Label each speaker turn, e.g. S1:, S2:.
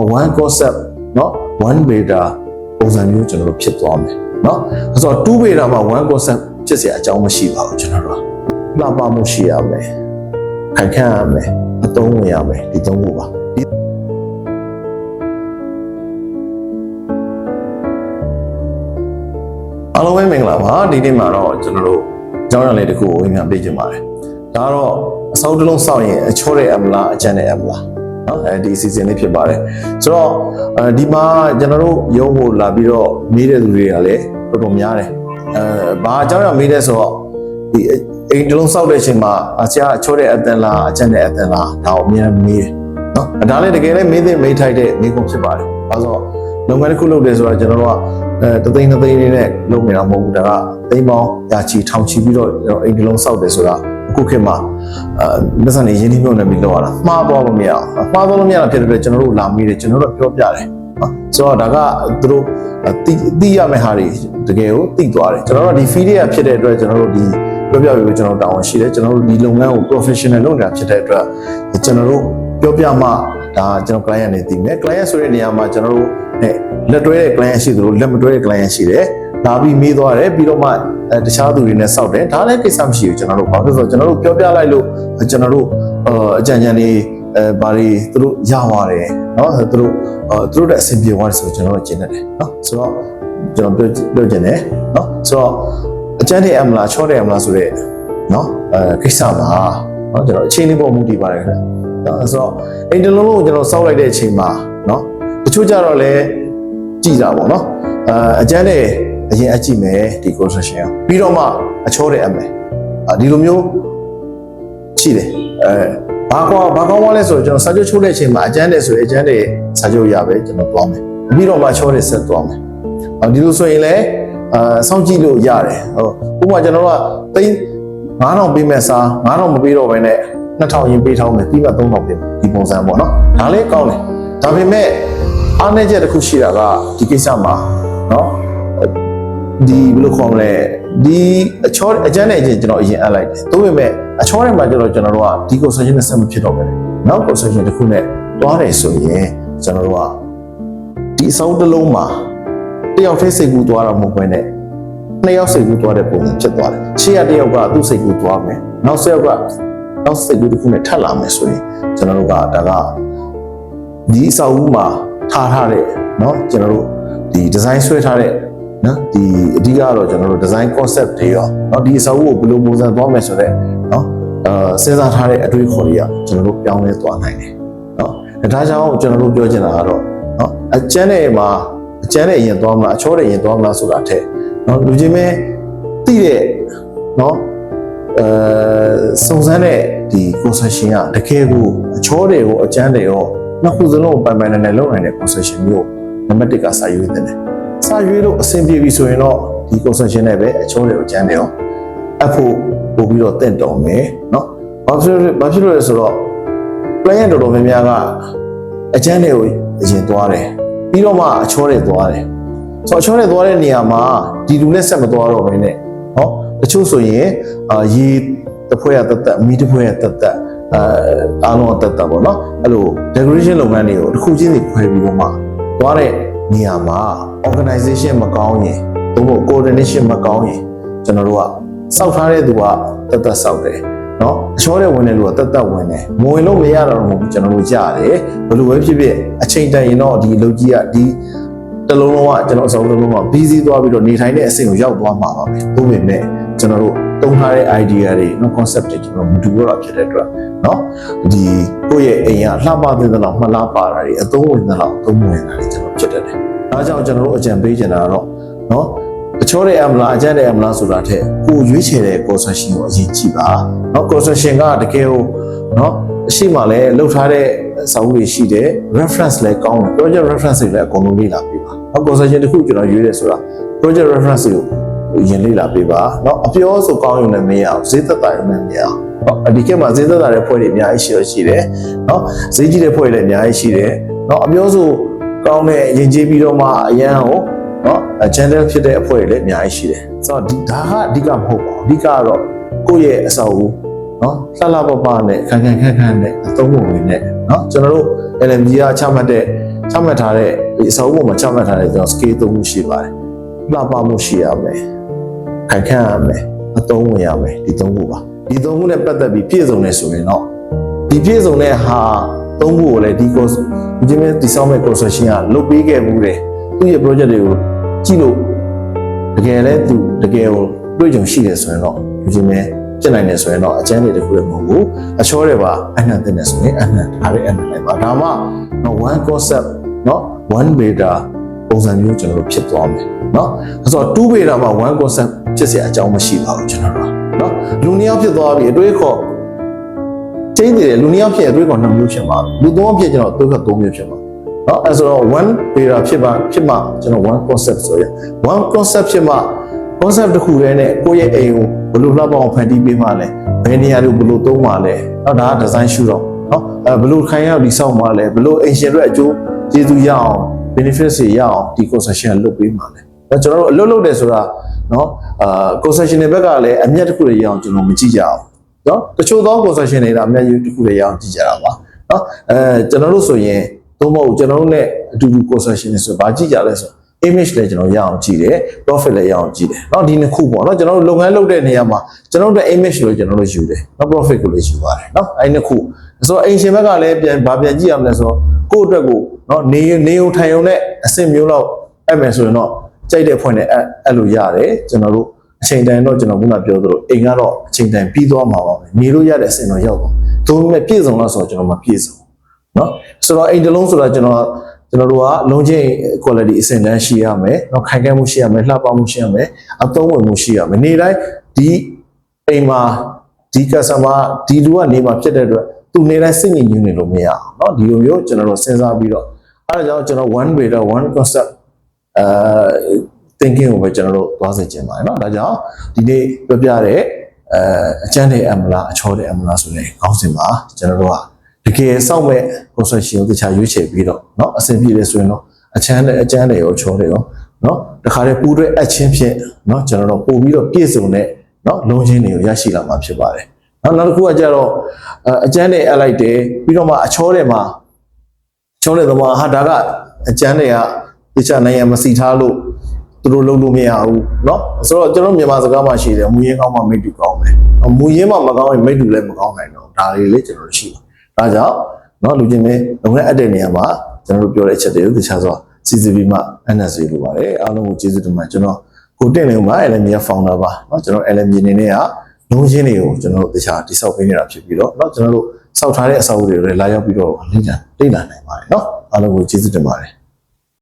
S1: နော် one concept နော် one beta ပုံစံမျိုးကျွန်တော်တို့ဖြစ်သွားမယ်နော်ဆိုတော့2 beta မှာ one concept ဖြစ်เสียအကြောင်းမရှိပါဘူးကျွန်တော်တို့လှပမှုရှိရမယ်ခိုင်ခန့်ရမယ်အသုံးဝင်ရမယ်ဒီသုံးခုပါဒီအားလုံးပဲမင်္ဂလာပါဒီနေ့မှာတော့ကျွန်တော်တို့အကြောင်းအရာလေးတစ်ခုကိုဝင်ပြန်ပြကြပါတယ်ဒါကတော့အစောတစ်လုံးစောင့်ရင်အချောတဲ့အမလားအကျန်တဲ့အမလား နော်အဲဒီစီစဉ်လေးဖြစ်ပါတယ်ဆိုတော့အဲဒီမှာကျွန်တော်တို့ရုံးဖို့လာပြီးတော့မေးတဲ့လူတွေကလည်းတော်တော်များတယ်အဲဘာအကြောင်းအရာမေးတဲ့ဆိုတော့ဒီအိမ်တစ်လုံးစောက်တဲ့အချိန်မှာအဆရာအချောတဲ့အတန်လားအကျန်တဲ့အတန်လားဒါကိုအများကြီးမေးတယ်နော်ဒါလည်းတကယ်လည်းမေးတဲ့မေးထိုက်တဲ့မေးခွန်းဖြစ်ပါတယ်ဘာလို့လုပ်ငန်းတစ်ခုလုပ်တယ်ဆိုတော့ကျွန်တော်တို့ကအဲတသိန်းတသိန်းလေးနဲ့လုပ်နေတာမဟုတ်ဘူးဒါကသိန်းပေါင်းရာချီထောင်ချီပြီးတော့အိမ်တစ်လုံးစောက်တယ်ဆိုတာအ ခုခေတ်မှာအဲမစနေရင်းနှီးမြှုပ်နှံပြီးလုပ်ရတာမှားသွားလို့မရအောင်မှားသွားလို့မရတာဖြစ်တဲ့အတွက်ကျွန်တော်တို့လာမေးတယ်ကျွန်တော်တို့ပြောပြတယ်နော်ဆိုတော့ဒါကသူတို့သိသိရမယ့်ဟာတွေတကယ်ကိုသိသွားတယ်ကျွန်တော်တို့ဒီ feed ရဖြစ်တဲ့အတွက်ကျွန်တော်တို့ဒီပြောပြပြီးကျွန်တော်တာဝန်ရှိတယ်ကျွန်တော်တို့ဒီလုပ်ငန်းကို professional လုပ်နေတာဖြစ်တဲ့အတွက်ကျွန်တော်တို့ပြောပြမှဒါကျွန်တော် client နေသိမယ် client ဆိုတဲ့နေရာမှာကျွန်တော်တို့နဲ့လက်တွဲတဲ့ client ရှိသလိုလက်မတွဲတဲ့ client ရှိတယ် လာပြီးမေးသွားတယ်ပြီးတော့မှအဲတခြားသူတွေနဲ့စောက်တယ်ဒါလည်းကိစ္စမရှိဘူးကျွန်တော်တို့ဘာဖြစ်လို့ဆိုတော့ကျွန်တော်တို့ပြောပြလိုက်လို့ကျွန်တော်တို့အကြံဉာဏ်တွေအဲဘာတွေသူတို့ရသွားတယ်เนาะသူတို့သူတို့တဲ့အဆင်ပြေသွားတယ်ဆိုတော့ကျွန်တော်တို့ကျင့်တတ်တယ်เนาะဆိုတော့ကျွန်တော်ပြောပြောကျင်တယ်เนาะဆိုတော့အကျန်းတဲ့အမလားချောတဲ့အမလားဆိုတော့เนาะအဲကိစ္စမှာเนาะကျွန်တော်အချိန်လေးပေါ်မူတည်ပါတယ်ခင်ဗျာဆိုတော့အိမ်တလုံးလုံးကိုကျွန်တော်စောက်လိုက်တဲ့အချိန်မှာเนาะတချို့ကြတော့လည်းကြည်တာပေါ့နော်အာအကျန်းနဲ့ အရင်အကြည့်မယ်ဒီ construction ပြီးတော့မှအချောတဲ့အမယ်ဒီလိုမျိုးရှိတယ်အဲဘာကွာဘာကောင်းသွားလဲဆိုတော့ကျွန်တော်စာချုပ်ချုပ်တဲ့အချိန်မှာအကျန်းတယ်ဆိုရင်အကျန်းတယ်စာချုပ်ရပဲကျွန်တော်သွားမယ်ပြီးတော့မှချောတယ်ဆက်သွားမယ်ဒီလိုဆိုရင်လည်းအာစောင့်ကြည့်လို့ရတယ်ဟုတ်ဥပမာကျွန်တော်ကသိန်း9000ပေးမဲ့စား9000မပေးတော့ဘဲနဲ့2000ရင်ပေးထားမယ်ပြီးမှ3000ပေးဒီပုံစံပေါ့နော်ဒါလည်းကောင်းတယ်ဒါပေမဲ့အားနည်းချက်တစ်ခုရှိတာကဒီကိစ္စမှာနော် ဒီဘယ်လိုခေါ်မလဲဒီအချောအကျန်းနဲ့အချင်းကျွန်တော်အရင်အပ်လိုက်တယ်ဒါပေမဲ့အချောထဲမှာကျတော့ကျွန်တော်တို့ကဒီ concession နဲ့ဆက်မဖြစ်တော့ပဲနောက် concession တစ်ခုနဲ့တွားတယ်ဆိုရင်ကျွန်တော်တို့ကဒီအစုံတစ်လုံးမှာတယောက်တည်းစိတ်ကူးသွားတာမဟုတ်ဘဲနဲ့နှစ်ယောက်စိတ်ကူးသွားတဲ့ပုံစံဖြစ်သွားတယ်ရှေ့ကတယောက်ကသူ့စိတ်ကူးသွားမယ်နောက်ဆက်ယောက်ကနောက်စိတ်ကူးတစ်ခုနဲ့ထပ်လာမယ်ဆိုရင်ကျွန်တော်တို့ကဒါကဒီအစာအုပ်မှာထားထားတဲ့เนาะကျွန်တော်တို့ဒီ design ဆွဲထားတဲ့ နော်ဒီအဓိကကတော့ကျွန်တော်တို့ design concept တွေရောနော်ဒီအစာအုပ်ကိုဘယ်လိုပုံစံသွားမယ်ဆိုတော့နော်အာစဉ်းစားထားတဲ့အတွေးခေါ်တွေကကျွန်တော်တို့ပြောင်းလဲသွားနိုင်တယ်နော်ဒါကြောင့်ကျွန်တော်တို့ပြောချင်တာကတော့နော်အကျန်းတဲ့မှာအကျန်းတဲ့ရင်သွားမလားအချောတဲ့ရင်သွားမလားဆိုတာထက်နော်လူချင်းပဲသိတဲ့နော်အဲစုံစမ်းတဲ့ဒီ concession ကတကယ်ကိုအချောတယ်ကိုအကျန်းတယ်ရောနှစ်ခုစလုံးပိုင်ပိုင်နဲ့နဲ့လုပ်နိုင်တဲ့ concession မျိုးနံပါတ်1ကစာရွေးတင်တယ် စာရွေးလို့အဆင်ပြေပြီဆိုရင်တော့ဒီ concession နဲ့ပဲအချောတွေကိုအကျန်းတွေရောအဖို့ပို့ပြီးတော့တင့်တော်မယ်เนาะဘာဖြစ်လို့ဘာဖြစ်လို့လဲဆိုတော့ plan တော်တော်များများကအကျန်းတွေကိုအရင်သွားတယ်ပြီးတော့မှအချောတွေသွားတယ်ဆိုတော့အချောတွေသွားတဲ့နေရာမှာဒီလူနဲ့ဆက်မသွားတော့ဘဲနဲ့เนาะတချို့ဆိုရင်အာရေတစ်ဖွဲရတက်တက်မီးတစ်ဖွဲရတက်တက်အဲအားလုံးတက်တက်ပေါ့နော်အဲ့လို decoration လုပ်ငန်းတွေကိုတစ်ခုချင်းစီခွဲပြီးတော့မှသွားတဲ့ နေရာမှာ organization မကောင်းရင်သို့မဟုတ် coordination မကောင်းရင်ကျွန်တော်တို့ကစောက်ထားတဲ့သူကတက်တက်စောက်တယ်နော်အချောတဲ့ဝင်တဲ့လူကတက်တက်ဝင်တယ်မဝင်လို့မရတော့ဘူးကျွန်တော်တို့ကြားတယ်ဘယ်လိုပဲဖြစ်ဖြစ်အချိန်တန်ရင်တော့ဒီလူကြီးကဒီတလုံးလုံးကကျွန်တော်အစုံလုံးလုံးက busy သွားပြီးတော့နေထိုင်တဲ့အဆင့်ကိုရောက်သွားမှာပါပဲဒါပေမဲ့ကျွန်တော်တို့တုံးထားတဲ့ idea တွေနော် concept တွေကျွန်တော်မတူတော့တာဖြစ်တဲ့အတွက်နော်ဒီကိုယ့်ရဲ့အိမ်ကလှပတဲ့လောက်မလှပတာတွေအသုံးဝင်တဲ့လောက်အသုံးမဝင်တာတွေ ။ဒါကြောင့်ကျွန်တော်တို့အကြံပေးချင်တာတော့နော်အချောတဲ့အမလားအကြမ်းတဲ့အမလားဆိုတာထက်ကိုရွေးချယ်တဲ့ construction ကိုအရင်ကြည့်ပါ။နော် construction ကတကယ်ကိုနော်အရှိမှလည်းလှုပ်ထားတဲ့စာအုပ်တွေရှိတယ် reference လည်းကောင်းတယ် project reference တွေလည်းအကုန်လုံးလေ့လာပေးပါ။နော် construction တစ်ခုကျွန်တော်ရွေးရဲဆိုတာ project reference ကိုအရင်လေ့လာပေးပါ။နော်အပြောဆိုကောင်းရင်လည်းမရအောင်ဈေးသက်သာရင်လည်းမရအောင်နော်ဒီကဲမှာဈေးသက်သာတဲ့ဖွဲ့တွေအများကြီးရှိရရှိတယ်။နော်ဈေးကြီးတဲ့ဖွဲ့တွေလည်းအများကြီးရှိတယ်။နော်အပြောဆို ကောင်းတဲ့ယဉ်ကျေးပြီးတော့မှအရန်ကိုနော် channel ဖြစ်တဲ့အဖွဲ့တွေလည်းအများကြီးရှိတယ်ဆိုတော့ဒါကအဓိကမဟုတ်ပါဘူးအဓိကကတော့ကိုယ့်ရဲ့အဆောက်အဦနော်လှလှပပနဲ့ခံခံခက်ခက်နဲ့အသုံးပုံတွေနဲ့နော်ကျွန်တော်တို့ LMG ကချမှတ်တဲ့ချမှတ်ထားတဲ့အဆောက်အဦပေါ်မှာချမှတ်ထားတဲ့ကျွန်တော် scale သုံးမှုရှိပါတယ်လှပမှုရှိရမယ်ခံခံရမယ်အသုံးဝင်ရမယ်ဒီသုံးခုပါဒီသုံးခုနဲ့ပတ်သက်ပြီးပြည့်စုံနေဆိုရင်တော့ဒီပြည့်စုံတဲ့ဟာ သုံးခုကိုလည်းဒီ course ဒီမဲ့ဒီဆောင်မဲ့ concession ကလုပ်ပေးခဲ့မှုတယ်သူ့ရဲ့ project တွေကိုကြည့်လို့တကယ်လဲသူတကယ်ကိုတွေ့ကြုံရှိတယ်ဆိုရင်တော့ဒီမဲ့ဖြစ်နိုင်တယ်ဆိုရင်တော့အကျန်းတွေတခုလည်းမဟုတ်ဘူးအချောတွေပါအနှံ့တင်တယ်ဆိုရင်အနှံ့ထားတဲ့အနှံ့လိုက်ပါဒါမှတော့ one concept เนาะ1 beta ပုံစံမျိုးကျွန်တော်တို့ဖြစ်သွားမယ်เนาะဆိုတော့2 beta မှာ1 concept ဖြစ်เสียအကြောင်းမရှိပါဘူးကျွန်တော်တို့เนาะလူနှစ်ယောက်ဖြစ်သွားပြီအတွေးခေါ် ချိန်သေးတယ်လူနှစ်ယောက်ဖြစ်ရင်အတွေးကောနှစ်မျိုးဖြစ်မှာလူသုံးယောက်ဖြစ်ကျွန်တော်အတွေးကောသုံးမျိုးဖြစ်မှာနော်အဲဆိုတော့ one data ဖြစ်ပါဖြစ်မှာကျွန်တော် one concept ဆိုရယ် one concept ဖြစ်မှာ concept တစ်ခုတည်းနဲ့ကိုယ့်ရဲ့အိမ်ကိုဘယ်လိုလှပအောင်ဖန်တီးပေးမှလဲဘယ်နေရာတွေဘယ်လိုသုံးမှလဲနော်ဒါက design ရှုတော့နော်အဲဘယ်လိုခိုင်ရောက်ဒီဆောက်မှလဲဘယ်လို engine တွေအကျိုးကျေးဇူးရအောင် benefits တွေရအောင်ဒီ concession လုပ်ပေးမှလဲဒါကျွန်တော်တို့အလုပ်လုပ်တယ်ဆိုတာနော်အာ concession တွေဘက်ကလည်းအမြတ်တစ်ခုတွေရအောင်ကျွန်တော်မကြည့်ကြအောင် เนาะတချို့သော concession တွေကအမျက်တစ်ခုတွေရအောင်ကြည့်ကြတာပါเนาะအဲကျွန်တော်တို့ဆိုရင်သုံးမဟုတ်ကျွန်တော်တို့ ਨੇ အတူတူ concession တွေဆိုဘာကြည့်ကြလဲဆို image လည်းကျွန်တော်ရအောင်ကြည့်တယ် profit လည်းရအောင်ကြည့်တယ်เนาะဒီနှစ်ခုပေါ့เนาะကျွန်တော်တို့လုပ်ငန်းလုပ်တဲ့နေရာမှာကျွန်တော်တို့ image လို့ကျွန်တော်တို့ယူတယ်เนาะ profit ကိုလည်းယူပါတယ်เนาะအဲ့ဒီနှစ်ခုဆိုတော့အိမ်ရှင်ဘက်ကလည်းပြန်ဗာပြန်ကြည့်ရမလဲဆိုတော့ကိုယ့်အတွက်ကိုเนาะနေနေုံထိုင်ုံနဲ့အဆင့်မျိုးလောက်အဲ့မယ်ဆိုရင်တော့ကြိုက်တဲ့ဖွင့်နဲ့အဲ့အဲ့လိုရတယ်ကျွန်တော်တို့ အချိန်တိုင်းတော့ကျွန်တော်ခုနပြောသလိုအိမ်ကတော့အချိန်တိုင်းပြီးသွားမှာပါပဲနေလို့ရတဲ့အဆင့်တော့ရောက်သွားသို့ပေမဲ့ပြည့်စုံလို့ဆိုတော့ကျွန်တော်မပြည့်စုံเนาะဆိုတော့အိမ်တစ်လုံးဆိုတာကျွန်တော်ကျွန်တော်တို့ကလုံးချင်း quality အဆင့်တန်းရှိရမယ်เนาะခိုင်ခံ့မှုရှိရမယ်လှပမှုရှိရမယ်အသုံးဝင်မှုရှိရမယ်နေတိုင်းဒီအိမ်မှာဒီ customer ဒီလူကနေမှာဖြစ်တဲ့အတွက်သူနေတိုင်းစိတ်ညစ်ညူးနေလို့မရအောင်เนาะဒီလိုမျိုးကျွန်တော်တို့စဉ်းစားပြီးတော့အဲဒါကြောင့်ကျွန်တော် one way တော့ one concept အဲ thinking ကိုပဲကျွန်တော်တို့သွားစေချင်ပါတယ်เนาะဒါကြောင့်ဒီနေ့ပြောပြတဲ့အဲအကျန်းတဲ့အမလားအချောတဲ့အမလားဆိုတဲ့ခေါင်းစဉ်မှာကျွန်တော်တို့ကတကယ်စောင့်မဲ့ construction ကိုတခြားရွေးချယ်ပြီးတော့เนาะအဆင်ပြေတယ်ဆိုရင်တော့အချမ်းတဲ့အကျန်းတွေရောချောတွေရောเนาะတခါတည်းပူးတွဲအပ်ချင်းဖြင့်เนาะကျွန်တော်တို့ပို့ပြီးတော့ပြည့်စုံတဲ့เนาะလုံးချင်းတွေကိုရရှိလာမှာဖြစ်ပါတယ်နောက်နောက်တစ်ခုကကြတော့အဲအကျန်းတွေအပ်လိုက်တယ်ပြီးတော့မှအချောတွေမှာချောတဲ့သမားဟာဒါကအကျန်းတွေကတခြားနိုင်ငံမစီထားလို့ သူတို့လုံးလို့မရဘူးเนาะဆိုတော့ကျွန်တော်မြန်မာစကားမှာရှိတယ်မူရင်းကောင်းမှမိတ်တူကောင်းမယ်မူရင်းမှမကောင်းရင်မိတ်တူလည်းမကောင်းနိုင်တော့ဒါလေးလေးကျွန်တော်တို့ရှိပါဒါကြောင့်เนาะလူချင်းတွေလုံနဲ့အပ်တဲ့နေရာမှာကျွန်တော်တို့ပြောတဲ့အချက်တွေကိုတခြားဆို CCB မှာ NSC လို့ပါတယ်အားလုံးကိုကျေးဇူးတင်ပါတယ်ကျွန်တော်ကိုတင့်နေမှာ LME က founder ပါเนาะကျွန်တော် LME အနေနဲ့ကလုံးချင်းတွေကိုကျွန်တော်တို့တခြားတိစောက်ပေးနေတာဖြစ်ပြီးတော့เนาะကျွန်တော်တို့စောက်ထားတဲ့အစာအုပ်တွေကိုလည်းလာရောက်ပြီးတော့လေ့လာလေ့လာနိုင်ပါတယ်เนาะအားလုံးကိုကျေးဇူးတင်ပါတယ်